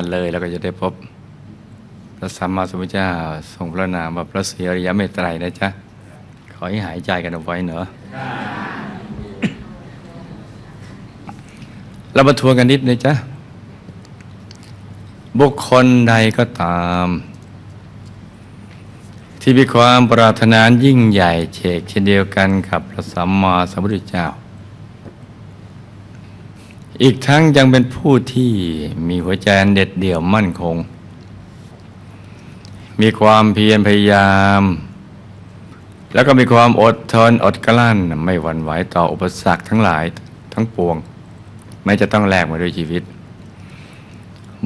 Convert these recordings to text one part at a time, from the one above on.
านเลยเราก็จะได้พบ พระสัมมาสัมพุทธเจ้าทรงพระนามว่าพระศรีอริยเมตไตรนะจ๊ะ ขอให้หายใจกันเอาไว้เนอะเรามาทวนกันนิดนะจ๊ะ บุคคลใดก็ตาม ที่มีความปรารถนายิ่งใหญ่เชกเช่นเดียวกันกับพระสัมมาสัมพุทธเจ้า อีกทั้งยังเป็นผู้ที่มีหัวใจอันเด็ดเดี่ยวมั่นคง มีความเพียรพยายาม แล้วก็มีความอดทนอดกลั้น ไม่หวั่นไหวต่ออุปสรรคทั้งหลายทั้งปวง ไม่จะต้องแลกมาด้วยชีวิต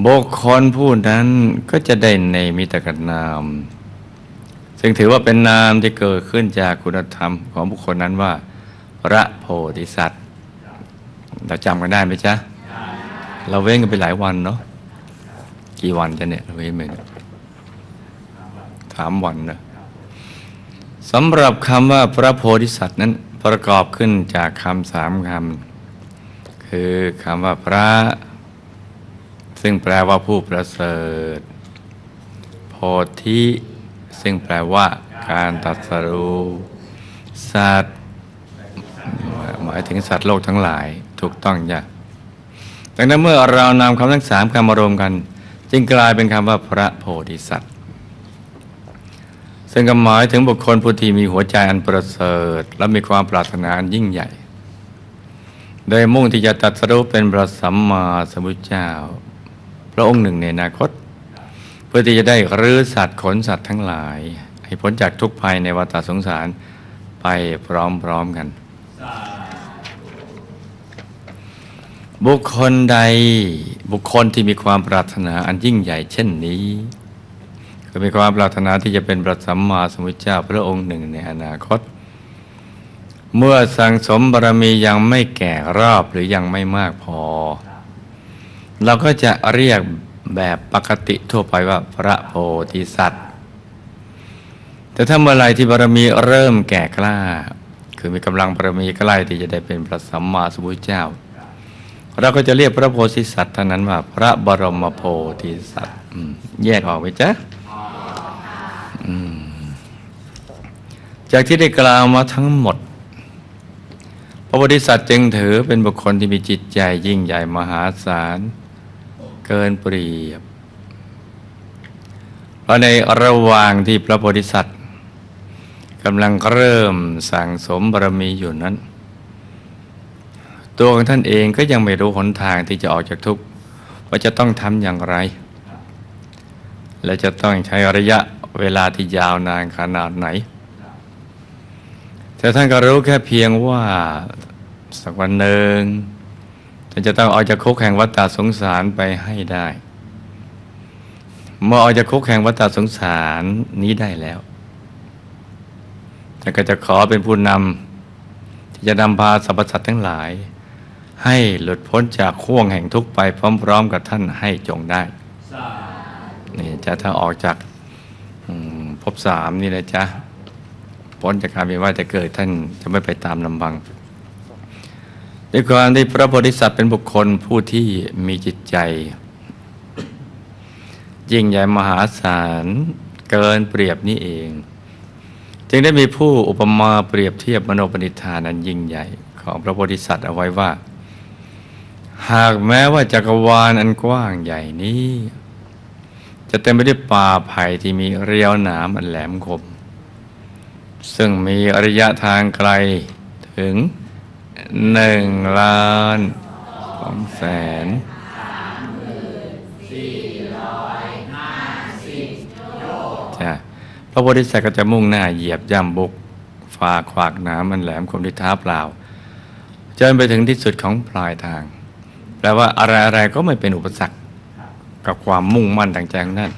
บุคคลผู้นั้นก็จะได้ในมิตรกันนาม ซึ่งถือว่าเป็นนามที่เกิดขึ้นจากคุณธรรมของบุคคลนั้นว่า พระโพธิสัตว์ เราจำกันได้ไหมจ๊ะเราเว้นกันไปหลายวันเนาะกี่วันจะเนี่ยเราเว้นไปเนี่ยสามวันนะสำหรับคำว่าพระโพธิสัตว์นั้นประกอบขึ้นจากคำสามคำคือคำว่าพระ ซึ่งแปลว่าผู้ประเสริฐ โพธิ ซึ่งแปลว่าการตรัสรู้สัตว์หมายถึงสัตว์โลกทั้งหลาย ถูกต้องจ้ะดังนั้นเมื่อเรานำคำทั้งสามคำมารวมกัน จึงกลายเป็นคำว่าพระโพธิสัตว์ ซึ่งก็หมายถึงบุคคลผู้ที่มีหัวใจอันประเสริฐ และมีความปรารถนาอันยิ่งใหญ่ โดยมุ่งที่จะตรัสรู้เป็นพระสัมมาสัมพุทธเจ้า พระองค์หนึ่งในอนาคต เพื่อที่จะได้รื้อสัตว์ขนสัตว์ทั้งหลาย ให้พ้นจากทุกภัยในวัฏสงสารไปพร้อมๆกัน บุคคลใดบุคคลที่มีความปรารถนาอันยิ่งใหญ่เช่นนี้ก็มีความปรารถนาที่จะเป็นพระสัมมาสัมพุทธเจ้าพระองค์หนึ่งในอนาคต เมื่อสังสมบารมียังไม่แก่รอบหรือยังไม่มากพอ เราก็จะเรียกแบบปกติทั่วไปว่าพระโพธิสัตว์ แต่ถ้าเมื่อไรที่บารมีเริ่มแก่กล้า คือมีกำลังบารมีใกล้ที่จะได้เป็นพระสัมมาสัมพุทธเจ้า เราก็จะเรียกพระโพธิสัตว์เท่านั้นว่า พระบรมโพธิสัตว์แยกออกไหมจ๊ะจากที่ได้กล่าวมาทั้งหมด พระโพธิสัตว์จึงถือเป็นบุคคลที่มีจิตใจยิ่งใหญ่มหาศาล เกินเปรียบเพราะในระหว่างที่พระโพธิสัตว์กำลังเริ่มสั่งสมบารมีอยู่นั้น ตัวของท่านเองก็ยังไม่รู้หนทางที่จะออกจากทุกข์ว่าจะต้องทำอย่างไร และจะต้องใช้ระยะเวลาที่ยาวนานขนาดไหน แต่ท่านก็รู้แค่เพียงว่าสักวันหนึ่งท่านจะต้องออกจากคุกแห่งวัฏฏสงสารไปให้ได้ เมื่อออกจากคุกแห่งวัฏฏสงสารนี้ได้แล้วท่านก็จะขอเป็นผู้นำที่จะนำพาสรรพสัตว์ทั้งหลาย ให้หลุดพ้นจากข่วงแห่งทุกข์ไปพร้อม ๆ กับท่านให้จงได้นี่จะถ้าออกจากอืมภพสามนี่นะจ๊ะพ้นจากการเป็นว่าจะเกิดท่านจะไม่ไปตามลำบังด้วยความที่พระโพธิสัตว์เป็นบุคคลผู้ที่มีจิตใจ ยิ่งใหญ่มหาศาลเกินเปรียบนี้เอง จึงได้มีผู้อุปมาเปรียบเทียบมโนปณิธานอันยิ่งใหญ่ของพระโพธิสัตว์เอาไว้ว่า หากแม้ว่าจักรวาลอันกว้างใหญ่นี้ จะเต็มไปด้วยป่าไผ่ที่มีเรียวหนามอันแหลมคม ซึ่งมีระยะทางไกลถึงหนึ่งล้านสองแสนจ้ะพระโพธิสัตว์ก็จะมุ่งหน้าเหยียบย่ำบุกฝ่าขวากหน้ำมันแหลมคมที่ท้าเปล่าจนไปถึงที่สุดของปลายทาง ลว่าอะไรๆก็ไม่เป็นอุปสรรคกับความมุ่งมั่นทางใจของท่าน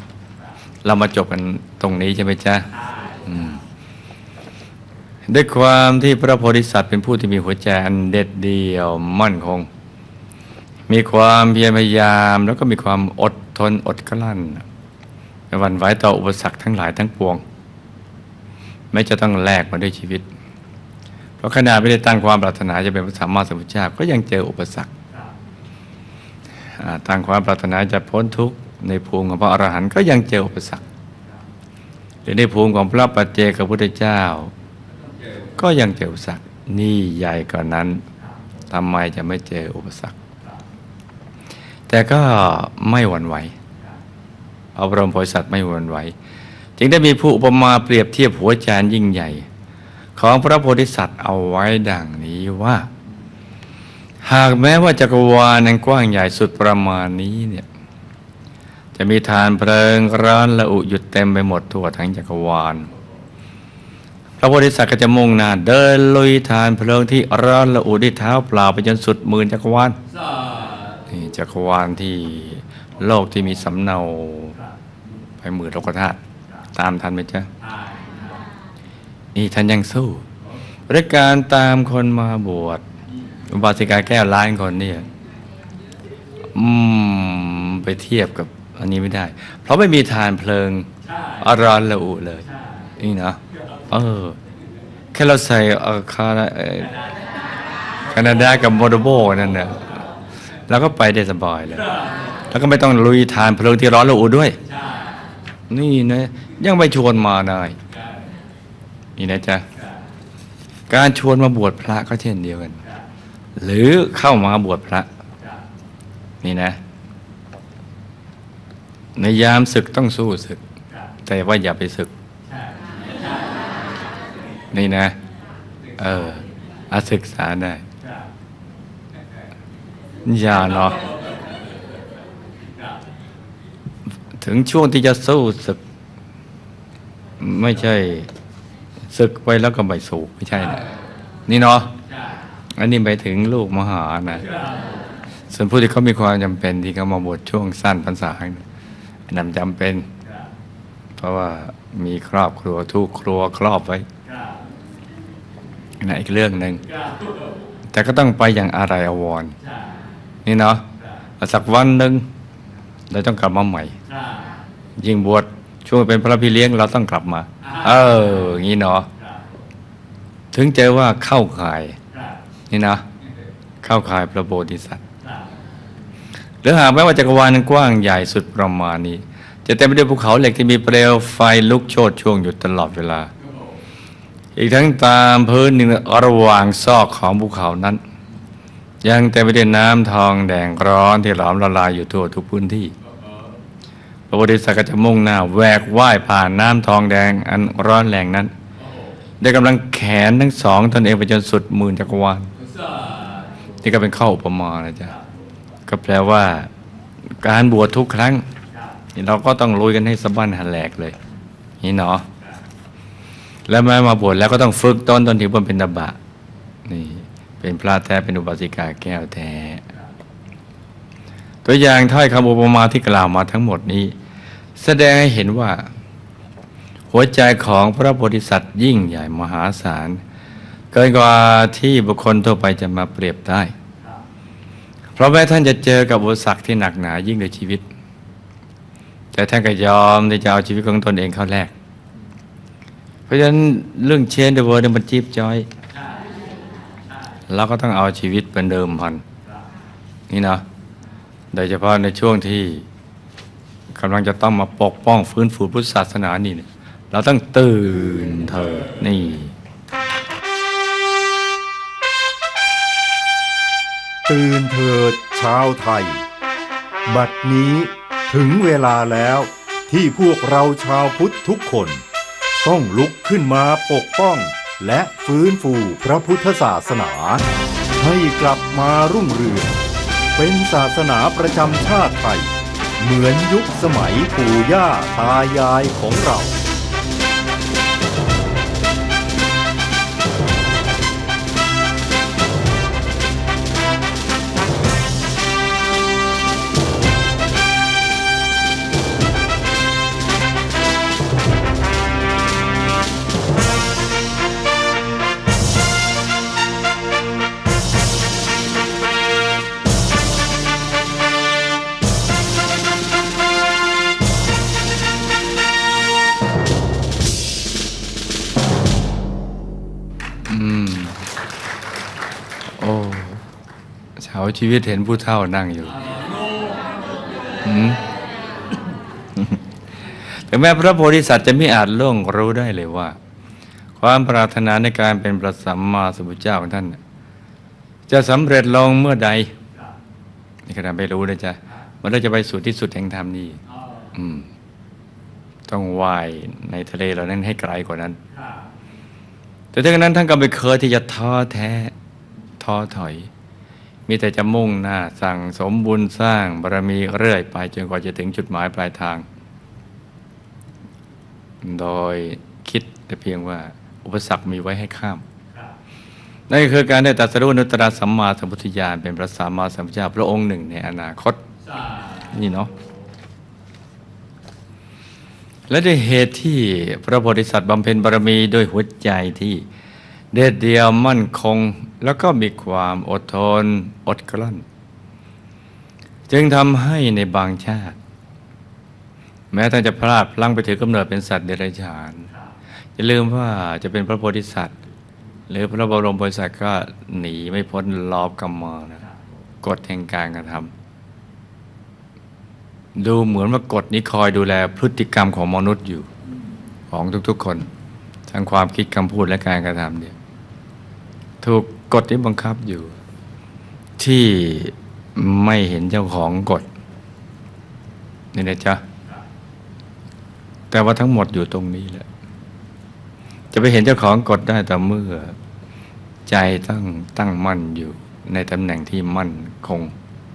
เรามาจบกันตรงนี้ใช่ไหมจ๊ะด้วยความที่พระโพธิสัตว์เป็นผู้ที่มีหัวใจอันเด็ดเดี่ยวมั่นคง มีความเพียรพยายามแล้วก็มีความอดทนอดกลั้นไม่หวั่นไหวต่ออุปสรรคทั้งหลายทั้งปวงไม่จะต้องแลกมาด้วยชีวิต เพราะขณะไม่ได้ตั้งความปรารถนาจะเป็นพระสัมมาสัมพุทธเจ้าก็ยังเจออุปสรรค ตั้งความปรารถนาจะพ้นทุกข์ในภูมิของพระอรหันต์ก็ยังเจออุปสรรคหรือในภูมิของพระปัจเจกพุทธเจ้า ก็ยังเจออุปสรรคนี่ใหญ่กว่านั้นทำไมจะไม่เจออุปสรรค แต่ก็ไม่หวั่นไหวพระบรมโพธิสัตว์ไม่หวั่นไหว จึงได้มีผู้อุปมาเปรียบเทียบหัวใจยิ่งใหญ่ ของพระโพธิสัตว์เอาไว้ดังนี้ว่า หากแม้ว่าจักรวาลนั้นกว้างใหญ่สุดประมาณนี้เนี่ยจะมีทานเพลิงร้อนละอุหยุดเต็มไปหมดทั่วทั้งจักรวาล พระโพธิสัตว์ก็จะมุ่งหน้าเดินลุยทานเพลิงที่ร้อนละอุด้วยเท้าเปล่าไปจนสุดหมื่นจักรวาลนี่จักรวาลที่โลกที่มีสำเนาไปหมื่นโลกธาตุตามทันไหมจ๊ะนี่ท่านยังสู้ด้วยการตามคนมาบวช อุบาสิกาแก้วล้านคนเนี่ยอืมไปเทียบกับอันนี้ไม่ได้ เพราะไม่มีทานเพลิงอร้อนละอุเลยนี่นะเออแค่เราใส่คาราแคนาดากับโมโดโบนั่นน่ะแล้วก็ไปได้สบายเลย แล้วก็ไม่ต้องลุยทานเพลิงที่ร้อนระอุด้วย นี่นะยังไม่ชวนมานายนี่นะจ๊ะการชวนมาบวชพระก็เช่นเดียวกัน หรือเข้ามาบวชพระ นี่นะ ในยามศึกต้องสู้ศึก แต่ว่าอย่าไปศึก นี่นะ เอออาศึกษาได้ อย่าเนาะถึงช่วงที่จะสู้ศึก ไม่ใช่ศึกไปแล้วก็ไม่สู้ไม่ใช่นะนี่เนาะ อันนี้ไปถึงลูกมหานะ ส่วนผู้ที่เขามีความจำเป็นที่เขามาบวชช่วงสั้นพรรษาเนี่ยอันนั้นจำเป็น เพราะว่ามีครอบครัวทุกครัวครอบไว้นะอีกเรื่องหนึ่งแต่ก็ต้องไปอย่างอะไรอวรณ์นี่เนาะสักวันหนึ่งเราต้องกลับมาใหม่ ยิ่งบวชช่วงเป็นพระพี่เลี้ยงเราต้องกลับมา เอออย่างนี้เนาะถึงเจว่าเข้าข่าย นี่นะ เข้าข่ายพระโพธิสัตว์หรือหากแม้ว่าจักรวาลกว้างใหญ่สุดประมาณนี้ จะเต็มไปด้วยภูเขาเหล็กที่มีเปลวไฟลุกโชนช่วงอยู่ตลอดเวลา อีกทั้งตามพื้นหนึ่งระหว่างซอกของภูเขานั้น ยังเต็มไปด้วยน้ำทองแดงร้อนที่หลอมละลายอยู่ทั่วทุกพื้นที่พระโพธิสัตว์ก็จะมุ่งหน้าแหวกว่ายผ่านน้ำทองแดงอันร้อนแรงนั้นได้กำลังแขนทั้งสองตนเองไปจนสุดหมื่นจักรวาล นี่ก็เป็นข้ออุปมานะจ๊ะก็แปลว่า การบวชทุกครั้งเราก็ต้องลุยกันให้สะบั้นหันแหลกเลย นี่เนาะแล้วแม้มาบวชแล้วก็ต้องฝึกต้นตนถึงบนเป็นตบะ นี่ เป็นพระแท้เป็นอุบาสิกาแก้วแท้ ตัวอย่างถ้อยคำอุปมาที่กล่าวมาทั้งหมดนี้ แสดงให้เห็นว่า หัวใจของพระโพธิสัตว์ยิ่งใหญ่มหาศาล กินกว่าที่บุคคลทั่วไปจะมาเปรียบได้ เพราะแม้ท่านจะเจอกับอุปสรรคที่หนักหนายิ่งในชีวิต แต่ท่านก็ยอมที่จะเอาชีวิตของตนเองเข้าแลก เพราะฉะนั้นเรื่องเชนเดเวอร์เนี่ยมันจีบจอยเราก็ต้องเอาชีวิตเป็นเดิมพัน นี่นะ โดยเฉพาะในช่วงที่กำลังจะต้องมาปกป้องฟื้นฟูพุทธศาสนานี่ เราต้องตื่นเถิดนี่ ตื่นเถิดชาวไทย บัดนี้ถึงเวลาแล้วที่พวกเราชาวพุทธทุกคน ต้องลุกขึ้นมาปกป้องและฟื้นฟูพระพุทธศาสนา ให้กลับมารุ่งเรืองเป็นศาสนาประจำชาติไทย เหมือนยุคสมัยปู่ย่าตายายของเรา โอ้เฉาชีวิตเห็นผู้เฒ่านั่งอยู่ถึงแม้พระโพธิสัตว์จะไม่อาจล่วงรู้ได้เลยว่า ความปรารถนาในการเป็นพระสัมมาสัมพุทธเจ้าของท่าน จะสำเร็จลงเมื่อใดนี่ขนาดไม่รู้นะจ๊ะมันเราจะไปสู่ที่สุดแห่งธรรมนี่อืมต้องว่ายในทะเลเหล่านั้นให้ไกลกว่านั้น แต่ถึงนั้นท่านก็ไม่เคยที่จะท้อแท้ท้อถอย มีแต่จะมุ่งหน้าสั่งสมบุญสร้างบารมีเรื่อยไปจนกว่าจะถึงจุดหมายปลายทาง โดยคิดแต่เพียงว่า อุปสรรคมีไว้ให้ข้าม นั่นก็คือการได้ตรัสรู้อนุตตรสัมมาสัมพุทธญาณเป็นพระสัมมาสัมพุทธเจ้าพระองค์หนึ่งในอนาคต นี่เนาะและด้วยเหตุที่พระโพธิสัตว์บำเพ็ญบารมีด้วยหัวใจที่ เด็ดเดียวมั่นคงแล้วก็มีความอดทนอดกลั้น จึงทำให้ในบางชาติ แม้ท่านจะพลาดพลั้งไปถือกำเนิดเป็นสัตว์เดรัจฉานอย่าลืมว่าจะเป็นพระโพธิสัตว์ หรือพระบรมโพธิสัตว์ก็หนีไม่พ้นลอบกรรมนะกฎแห่งการกระทำดูเหมือนว่ากฎนี้คอยดูแลพฤติกรรมของมนุษย์อยู่ ของทุกๆคน ทั้งความคิดคำพูดและการกระทำเนี่ย ถูกกฎนี้บังคับอยู่ ที่ไม่เห็นเจ้าของกฎนี่นะจ๊ะ แต่ว่าทั้งหมดอยู่ตรงนี้แหละ จะไปเห็นเจ้าของกฎได้แต่เมื่อ ใจตั้งตั้งมั่นอยู่ ในตำแหน่งที่มั่นคง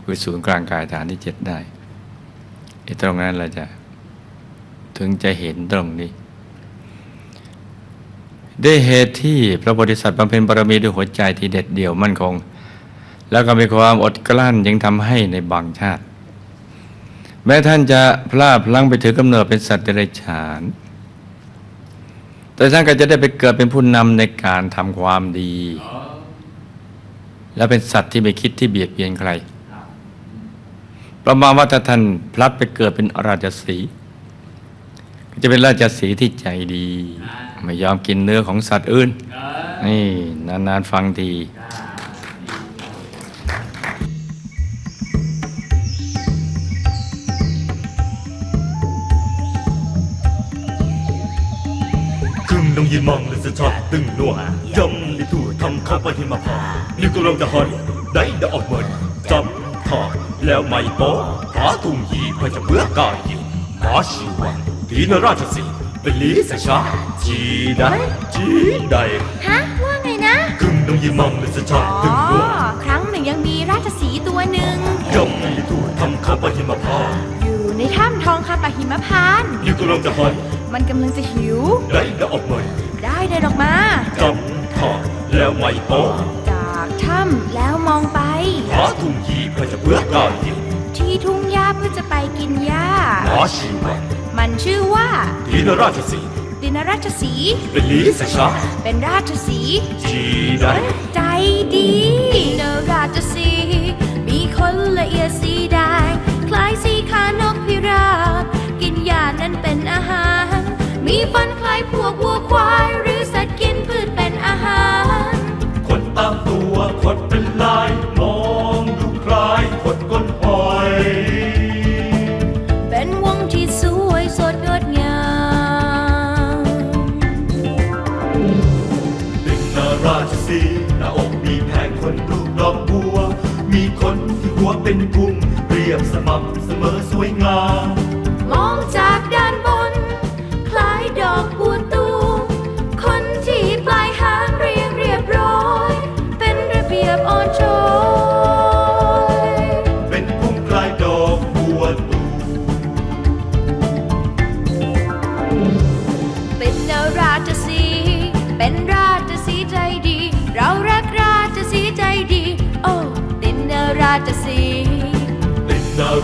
คือศูนย์กลางกายฐานที่เจ็ดได้ไอ้ตรงนั้นเราจะ ถึงจะเห็นตรงนี้ ด้วยเหตุที่พระโพธิสัตว์บำเพ็ญบารมีด้วยหัวใจที่เด็ดเดี่ยวมั่นคง แล้วก็มีความอดกลั้นยังทำให้ในบางชาติ แม้ท่านจะพลาดพลั้งไปถือกำเนิดเป็นสัตว์เดรัจฉาน แต่ท่านก็จะได้ไปเกิดเป็นผู้นำในการทำความดี และเป็นสัตว์ที่ไม่คิดที่เบียดเบียนใคร ประมาณว่าถ้าท่านพลัดไปเกิดเป็นราชสีจะเป็นราชสีที่ใจดี ไม่ยอมกินเนื้อของสัตว์อื่น นี่นานๆฟังทีคึงต้องยืนมองและสะชอบตึงนัวย่ำในทั่วทำเข้าไปให้มาพอนิ้วก็ลงจะหอนได้เดาออกเหมือนจำถอดแล้วไม่โป๊ะหาทุ่งหีเพื่อจะเบื่อกายยิงหาชีวะทีนราชสี ห์เป็นลีสชาจีได้จีได้ฮะว่าไงนะคึงต้องยืนมองและสะชอบอ๋ตึงนัวอครั้งหนึ่งยังมีราชสีห์ตัวหนึ่งย่ำในทั่วทำเข้าไปให้มาพออยู่ในถ้ำทองคำปะหิมพานต์นิ้วก็ลงจะหอนมันกำลังจะหิว ได้เดาออกเหมือนได้เดินออกมาจำถอดแล้วไม่โป๊ะจากถ้ำแล้วมองไปหาทุ่งหีเพื่อจะเบื่อกายยิงที่ทุ่งหญ้าเพื่อจะไปกินหญ้าหาชีวะ มันชื่อว่าทีนราชสีห์ดินราชสีห์เป็นลีสชาเป็นราชสีห์จีได้ใจดีเนราชสีห์มีคนละเอียดสีแดงคล้ายสีขานกพิราบกินหญ้านั้นเป็นอาหาร มีฟันคล้ายพวกวัวควาย หรือสัตว์กินพืชเป็นอาหารคนตามตัวขดเป็นลายมองดูคล้ายขดก้นหอย ราชสีหน้าอกมีแผงคนรูปดอกบัว มีคนที่หัวเป็นพุ่มเรียบสม่ำเสมอสวยงาม มองจ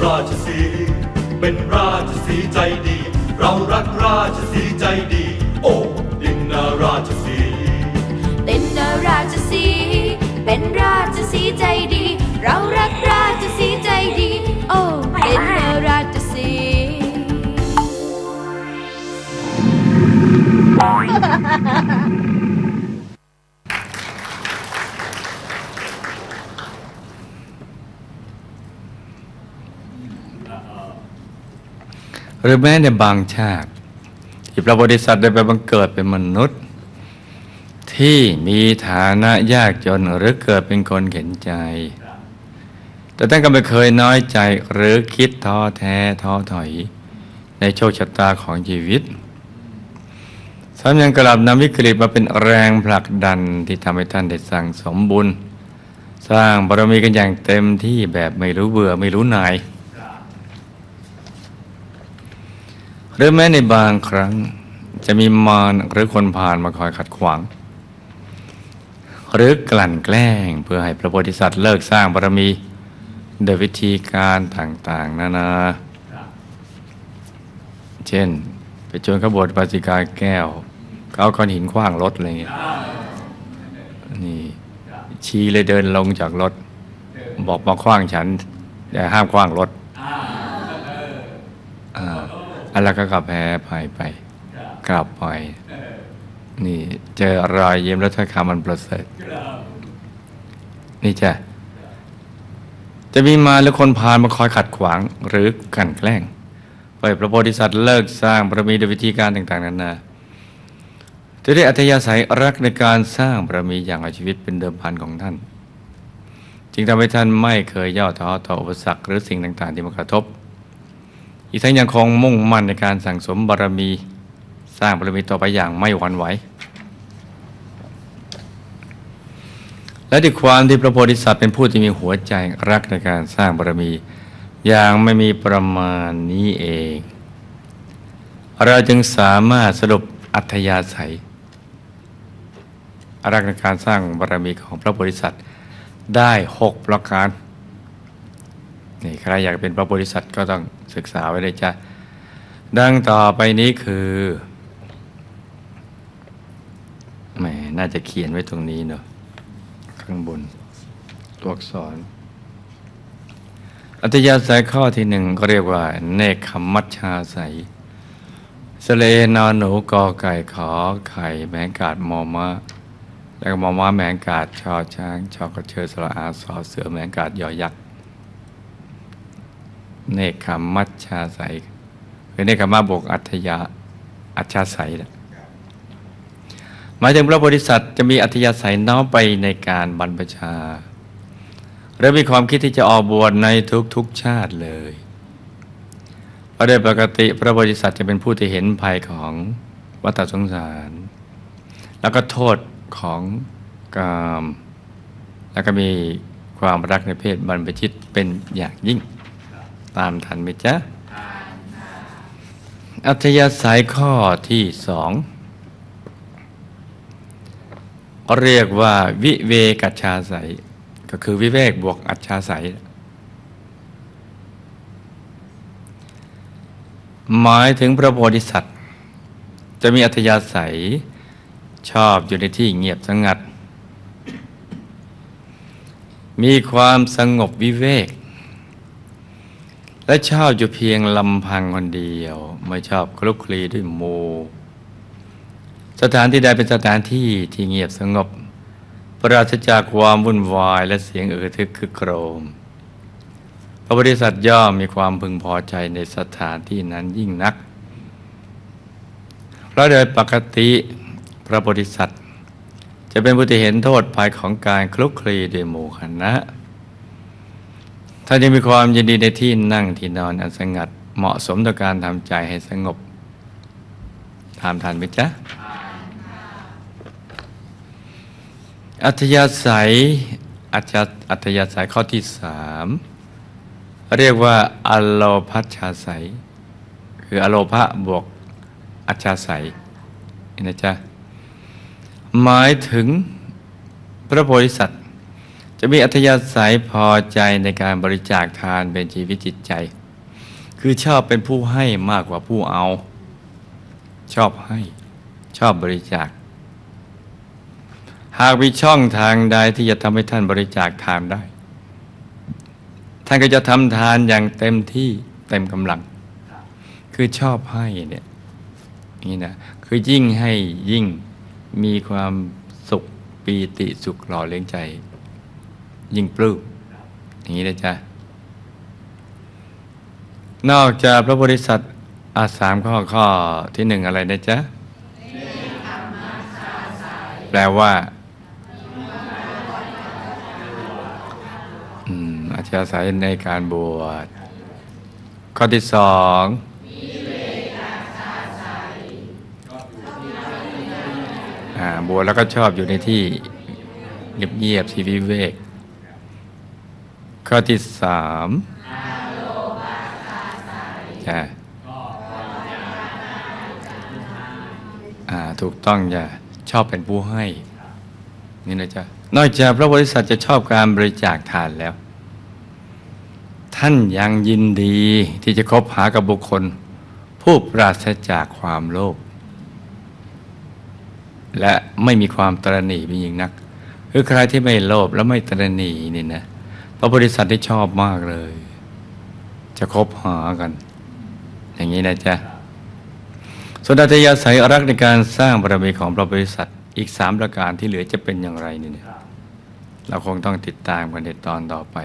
ราชสี เป็นราชสีใจดี เรารักราชสีใจดี โอ้ดินนาราชสีเป็นนาราชสี เป็นราชสีใจดี เรารักราชสีใจดี โอ้เป็นนาราชสีห์น หรือแม้ในบางชาติที่พระโพธิสัตว์ได้ไปบังเกิดเป็นมนุษย์ ที่มีฐานะยากจนหรือเกิดเป็นคนเข็นใจ แต่ท่านก็ไม่เคยน้อยใจหรือคิดท้อแท้ท้อถอย ในโชคชะตาของชีวิตซ้ำยังกลับนำวิกฤตมาเป็นแรงผลักดันที่ทำให้ท่านได้สั่งสมบุญ สร้างบารมีกันอย่างเต็มที่แบบไม่รู้เบื่อไม่รู้นาย หรือแม้ในบางครั้งจะมีมารหรือคนผ่านมาคอยขัดขวาง หรือกลั่นแกล้งเพื่อให้พระโพธิสัตว์เลิกสร้างบารมีโดยวิธีการต่างๆ นานา เช่น ไปชวนขบวนปาสิกาแก้วเขาเอาก้อนหินขว้างรถอะไรเงี้ยนี่ชี้เลยเดินลงจากรถ บอกมาขว้างฉันแต่ห้ามขว้างรถ แล้วก็กลับแพ้ไปไป กลับไป นี่เจอรอยยิ้มแล้วถ้อยคำมันประเสริฐนี่จ้ะจะมีมาหรือคนพาลมาคอยขัดขวางหรือกลั่นแกล้งปล่อยพระโพธิสัตว์เลิกสร้างบารมีโดยวิธีการต่าง ๆนานาจะได้อัธยาศัยรักในการสร้างบารมีอย่างเอาชีวิตเป็นเดิมพันของท่าน จึงทำให้ท่านไม่เคยย่อท้อต่ออุปสรรคหรือสิ่งต่าง ๆ ที่มากระทบ อีกทั้งยังคงมุ่งมั่นในการสั่งสมบารมี สร้างบารมีต่อไปอย่างไม่หวั่นไหว และด้วยความที่พระโพธิสัตว์เป็นผู้ที่มีหัวใจรักในการสร้างบารมี อย่างไม่มีประมาณนี้เอง เราจึงสามารถสรุปอัธยาศัยรักในการสร้างบารมีของพระโพธิสัตว์ได้หกประการนี่ใครอยากเป็นพระโพธิสัตว์ก็ต้อง ศึกษาไว้เลยจ้ะดังต่อไปนี้คือแหมน่าจะเขียนไว้ตรงนี้เนอะข้างบนตัวอักษร อัตยาศัยข้อที่หนึ่งก็เรียกว่า เนคขมัชชาใสสเลนอนหนูกอไก่ขอไข่แมงกาดมอมะแล้วก็มอม้าแมงกาดชอช้างชอกระเชอสระอาสอเสือแมงกาดยอยักษ์ เนคขมัชชาใสคือเนคขมาบวกอัธยาอัชชาใสนะหมายถึงพระโพธิสัตว์จะมีอัธยาศัยน้อมไปในการบรรพชาและมีความคิดที่จะออกบวชในทุกๆชาติเลยเพราะโดยปกติพระโพธิสัตว์จะเป็นผู้ที่เห็นภัยของวัฏสงสาร แล้วก็โทษของกาม แล้วก็มีความรักในเพศบรรพชิตเป็นอย่างยิ่ง ตามทันไหมจ๊ะอัธยาศัยข้อที่สองเรียกว่าวิเวกัจฉาใสยก็คือวิเวกบวกอัจฉาใสยหมายถึงพระโพธิสัตว์ จะมีอัธยาศัยชอบอยู่ในที่เงียบสงัด มีความสงบวิเวก และชอบอยู่เพียงลำพังคนเดียว ไม่ชอบคลุกคลีด้วยหมู่สถานที่ใดเป็นสถานที่ที่เงียบสงบ ปราศจากความวุ่นวายและเสียงเอือทึกคือโครมพระบริษัทย่อมมีความพึงพอใจในสถานที่นั้นยิ่งนัก เพราะโดยปกติพระบริษัทจะเป็นผู้ที่เห็นโทษภัยของการคลุกคลีด้วยหมู่คณะ ท่านยังมีความยินดีในที่นั่งที่นอนอันสงัดเหมาะสมต่อการทำใจให้สงบตามทันไหมจ๊ะ อัธยาศัยอัจอัธยาศัยข้อที่สามเรียกว่าอโลพัชชาศัย คืออโลภะบวกอัจฉาศัยนะจ๊ะหมายถึงพระโพธิสัตว์ จะมีอัธยาศัยพอใจในการบริจาคทานเป็นชีวิตจิตใจ คือชอบเป็นผู้ให้มากกว่าผู้เอา ชอบให้ชอบบริจาค หากมีช่องทางใดที่จะทำให้ท่านบริจาคทานได้ ท่านก็จะทำทานอย่างเต็มที่เต็มกำลัง คือชอบให้เนี่ยนี่นะคือยิ่งให้ยิ่งมีความสุขปีติสุขหล่อเลี้ยงใจ ยิ่งปลื้มอย่างนี้นะจ๊ะนอกจากพระบริษัทอะสามข้อข้อที่หนึ่งอะไรนะจ๊ะแปลว่าอืมอาจาศัยในการบวชข้อที่สองบวชแล้วก็ชอบอยู่ในที่เงียบๆที่วิเวก ข้อที่สามจ้ะอ่าถูกต้องจ้ะชอบเป็นผู้ให้ นี่นะจ๊ะนอกจากพระบริษัทจะชอบการบริจาคทานแล้ว ท่านยังยินดีที่จะคบหากับบุคคล ผู้ปราศจากความโลภและไม่มีความตรณีเป็นยิ่งนัก คือใครที่ไม่โลภและไม่ตรณีนี่นะ พระบริษัทที่ชอบมากเลย จะคบหากัน อย่างนี้นะจ๊ะส่วนอัธยาศัยรักในการสร้างบารมีของพระบริษัทอีกสามประการที่เหลือจะเป็นอย่างไรนี่เนี่ยเราคงต้องติดตามกันในตอนต่อไป